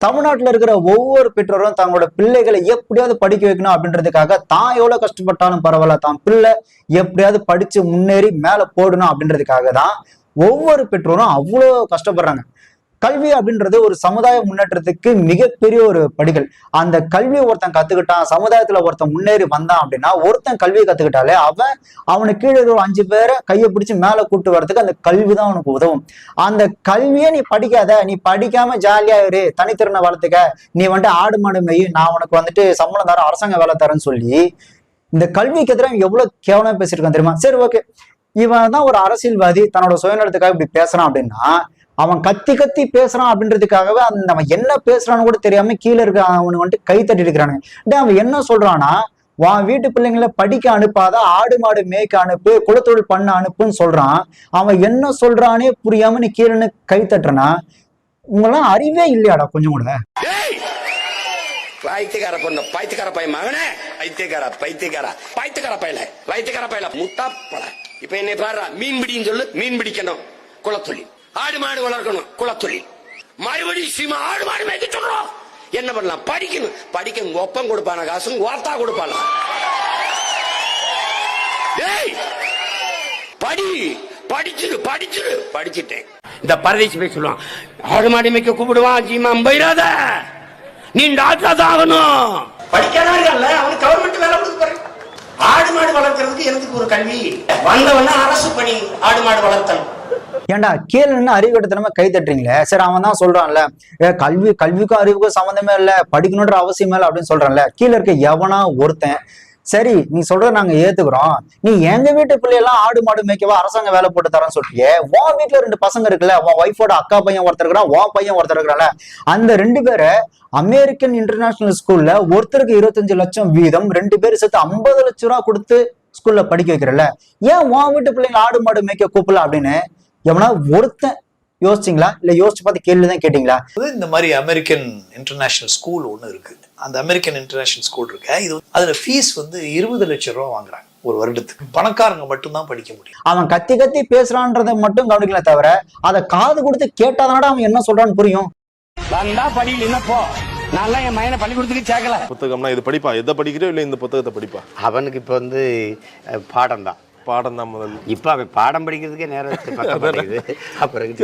தமிழ்நாட்டுல இருக்கிற ஒவ்வொரு பெற்றோரும் தங்களோட பிள்ளைகளை எப்படியாவது படிக்க வைக்கணும் அப்படின்றதுக்காக தான் எவ்வளவு கஷ்டப்பட்டாலும் பரவாயில்ல தான் பிள்ளை எப்படியாவது படிச்சு முன்னேறி மேல போடணும் அப்படின்றதுக்காக தான் ஒவ்வொரு பெற்றோரும் அவ்வளோ கஷ்டப்படுறாங்க. கல்வி அப்படின்றது ஒரு சமுதாய முன்னேற்றத்துக்கு மிகப்பெரிய ஒரு படிகள். அந்த கல்வியை ஒருத்தன் கத்துக்கிட்டான் சமுதாயத்துல ஒருத்தன் முன்னேறி வந்தான் அப்படின்னா ஒருத்தன் கல்வியை கத்துக்கிட்டாலே அவன் அவனுக்கு கீழே ஒரு அஞ்சு பேரை கையை பிடிச்சி மேல கூட்டு வரதுக்கு அந்த கல்வி தான் அவனுக்கு உதவும். அந்த கல்வியை நீ படிக்காத நீ படிக்காம ஜாலியா இரு தனித்திறனை வளர்த்துக்க நீ வந்துட்டு ஆடு மாடு மெய் நான் உனக்கு வந்துட்டு சம்பளம் தரேன் அரசாங்க வேலை தரேன்னு சொல்லி இந்த கல்விக்கு எதிராக எவ்வளவு கேவலமா பேசியிருக்கான் தெரியுமா? சரி ஓகே இவன் தான் ஒரு அரசியல்வாதி தன்னோட சுயநலத்துக்காக இப்படி பேசுறான் அப்படின்னா அவன் கத்தி கத்தி பேசுறான் அப்படின்றதுக்காகவே அந்த அவன் என்ன பேசுறான்னு கூட தெரியாம கீழே இருக்க அவனுக்கு வந்துட்டு கை தட்டி இருக்கிறானுங்க. அவன் என்ன சொல்றான்னா உன் வீட்டு பிள்ளைங்களை படிக்க அனுப்பாத ஆடு மாடு மேய்க்க அனுப்பு குலத்தொழில் பண்ண அனுப்புன்னு சொல்றான். அவன் என்ன சொல்றானே புரியாம நீ கீழே கை தட்டுறனா? உங்களாம் அறிவே இல்லையாடா கொஞ்சம் கூட? பைத்தியக்கார பொண்ணு பைத்தியக்கார பையன் மகனே. பைத்தியக்கார பைத்தியக்கார பைத்தியக்கார பையல பைத்தியக்கார பையல முட்டா பழ இப்ப என்ன பாரு மீன் பிடின்னு சொல்லு மீன் பிடிக்கணும். குளத்தொழில் ஆடு மாடு வளர்க்கணும் குலத்தொழில். மறுபடியும் சீமா ஆடு மாடு மேய்க்க சொல்றோம். என்ன பண்ணலாம்? படிக்கணும். படிக்க ஒப்பம் கொடுப்பான காசும்? ஓர்த்தா கொடுப்பான? டேய் படி! படிச்சிரு படிச்சிரு. படிச்சிட்டேன். இந்த பரதேசி போய் சொல்லுவான் ஆடு மாடு மேய்க்க கூப்பிடுவான் சீமா. போயிடாத நீ டாக்டர் தான் ஆகணும். படிக்காதான் இருக்கல அவனுக்கு கவர்மெண்ட் வேலை கொடுத்து போறேன். ஆடு மாடு வளர்க்கறதுக்கு எனக்கு ஒரு கல்வி. வந்தவன அரசு பணி ஆடு மாடு வளர்த்தல் ஏன்டா கீழே நின்று அறிவுகட்டத்தனமா கை தட்டுறீங்களே? சரி அவன் தான் சொல்றான்ல. ஏ கல்வி கல்விக்கும் அறிவுக்கும் சம்மந்தமே இல்லை. படிக்கணுன்ற அவசியமே இல்லை அப்படின்னு சொல்றான்ல. கீழே இருக்க எவனா ஒருத்தன். சரி நீ சொல்ற நாங்க ஏத்துக்கிறோம். நீ எங்க வீட்டு பிள்ளையெல்லாம் ஆடு மாடு மேய்க்கவா? அரசாங்கம் வேலை போட்டு தரேன்னு சொல்றியே. உன் வீட்டுல ரெண்டு பசங்க இருக்குல்ல. உன் ஒய்ஃபோட அக்கா பையன் ஒருத்தர் இருக்கிறான். உன் பையன் ஒருத்தர் இருக்கிறான்ல. அந்த ரெண்டு பேரை அமெரிக்கன் இன்டர்நேஷனல் ஸ்கூல்ல ஒருத்தருக்கு இருபத்தஞ்சு லட்சம் வீதம் ரெண்டு பேரும் சேர்த்து ஐம்பது லட்சம் ரூபா கொடுத்து ஸ்கூல்ல படிக்க வைக்கிறல்ல. ஏன் உன் வீட்டு பிள்ளைங்க ஆடு மாடு மேய்க்க கூப்பிடல அப்படின்னு எவனா ஒருத்தன் யோசிச்சிங்களா? இல்ல யோசிச்சு பார்த்து கேள்விதான் கேட்டீங்களா? அது இந்த மாதிரி அமெரிக்கன் இன்டர்நேஷனல் ஸ்கூல் ஒன்று இருக்கு. அந்த அமெரிக்கன் இன்டர்நேஷனல் ஸ்கூல் இருக்கு இது அதுல ஃபீஸ் வந்து இருபது லட்சம் ரூபா வாங்குறாங்க ஒரு வருடத்துக்கு. பணக்காரங்க மட்டும்தான் படிக்க முடியும். அவன் கத்தி கத்தி பேசுறான்றதை மட்டும் கவனிக்கல தவிர அதை காது கொடுத்து கேட்டாதானடா அவன் என்ன சொல்றான்னு புரியும்? வந்தா படியில் என்ன போ. நான் என் மயனை பள்ளிக்கூடத்துக்கு சேர்க்கல. புத்தகம்னா இது படிப்பா? எதை படிக்கிறோ இல்லை இந்த புத்தகத்தை படிப்பா? அவனுக்கு இப்போ வந்து பாடம் தான். பாடம் தான் முதல்ல. இப்போ அவன் பாடம் படிக்கிறதுக்கே நேரம் அப்புறம்